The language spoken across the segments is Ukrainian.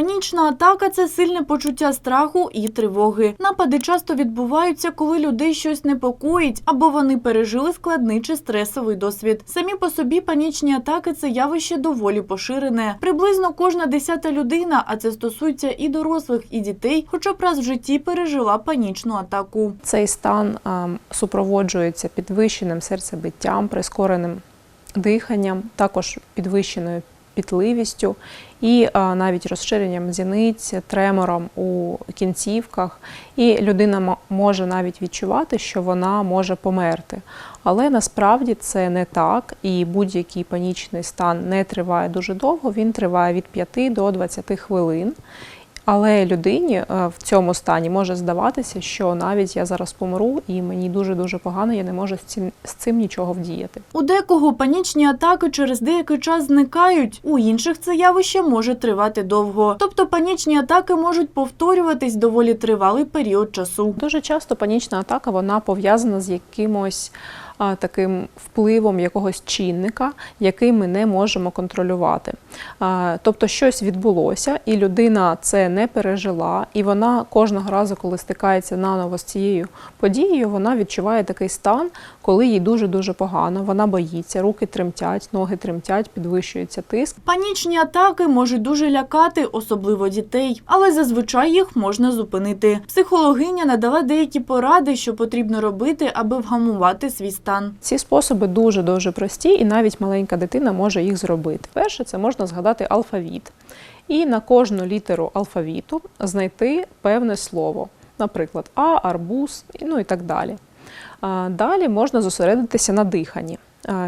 Панічна атака це сильне почуття страху і тривоги. Напади часто відбуваються, коли людей щось непокоїть або вони пережили складний чи стресовий досвід. Самі по собі панічні атаки це явище доволі поширене. Приблизно кожна десята людина, а це стосується і дорослих, і дітей, хоча б раз в житті пережила панічну атаку. Цей стан супроводжується підвищеним серцебиттям, прискореним диханням, також підвищеною пітливістю і навіть розширенням зіниць, тремором у кінцівках. І людина може навіть відчувати, що вона може померти. Але насправді це не так, і будь-який панічний стан не триває дуже довго, він триває від 5 до 20 хвилин. Але людині е, в цьому стані може здаватися, що навіть я зараз помру і мені дуже дуже погано, я не можу з цим нічого вдіяти. У декого панічні атаки через деякий час зникають, у інших це явище може тривати довго. Тобто панічні атаки можуть повторюватись доволі тривалий період часу. Дуже часто панічна атака вона пов'язана з якимось таким впливом якогось чинника, який ми не можемо контролювати. Тобто щось відбулося, і людина це не пережила, і вона кожного разу, коли стикається наново з цією подією, вона відчуває такий стан, коли їй дуже дуже погано. Вона боїться, руки тремтять, ноги тремтять, підвищується тиск. Панічні атаки можуть дуже лякати, особливо дітей, але зазвичай їх можна зупинити. Психологиня надала деякі поради, що потрібно робити, аби вгамувати свій стан. Ці способи дуже дуже прості, і навіть маленька дитина може їх зробити. Перше, це можна згадати алфавіт, і на кожну літеру алфавіту знайти певне слово, наприклад, а, арбуз, ну і так далі. Далі можна зосередитися на диханні.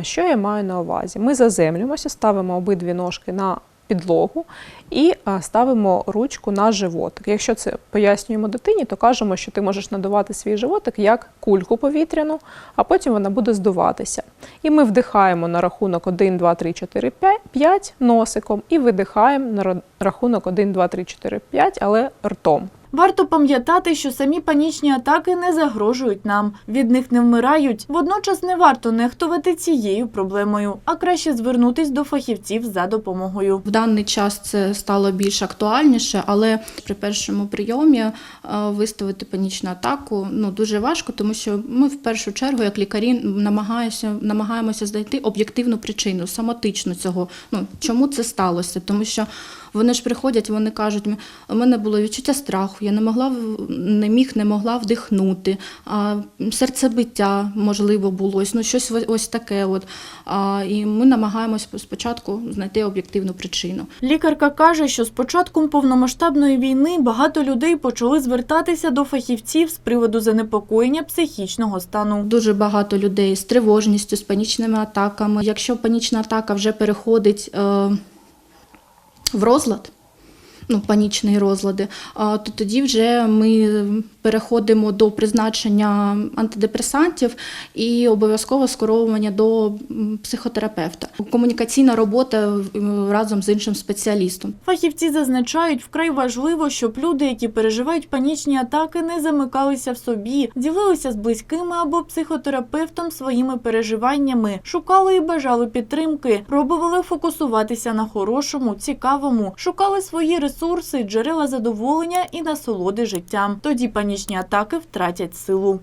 Що я маю на увазі? Ми заземлюємося, ставимо обидві ножки на підлогу і ставимо ручку на животик. Якщо це пояснюємо дитині, то кажемо, що ти можеш надувати свій животик як кульку повітряну, а потім вона буде здуватися. І ми вдихаємо на рахунок 1, 2, 3, 4, 5 носиком і видихаємо на рахунок 1, 2, 3, 4, 5, але ртом. Варто пам'ятати, що самі панічні атаки не загрожують нам, від них не вмирають. Водночас не варто нехтувати цією проблемою, а краще звернутись до фахівців за допомогою. В даний час це стало більш актуальніше, але при першому прийомі е, виставити панічну атаку ну дуже важко, тому що ми в першу чергу, як лікарі, намагаємося, намагаємося знайти об'єктивну причину, самотичну цього. Ну чому це сталося? Тому що вони ж приходять, вони кажуть, у мене було відчуття страху, я не могла не міг, не могла вдихнути, а, серцебиття можливо було, ну щось ось- ось таке. От. А, і ми намагаємось спочатку знайти об'єктивну причину. Лікарка каже, що з початком повномасштабної війни багато людей почали звертатися до фахівців з приводу занепокоєння психічного стану. Дуже багато людей з тривожністю, з панічними атаками. Якщо панічна атака вже переходить е, в розлад, ну, панічні розлади, то тоді вже ми переходимо до призначення антидепресантів і обов'язково скеровування до психотерапевта. Комунікаційна робота разом з іншим спеціалістом. Фахівці зазначають, вкрай важливо, щоб люди, які переживають панічні атаки, не замикалися в собі, ділилися з близькими або психотерапевтом своїми переживаннями, шукали і бажали підтримки, пробували фокусуватися на хорошому, цікавому, шукали свої ресурси, джерела задоволення і насолоди життям. Тоді панічні атаки втратять силу.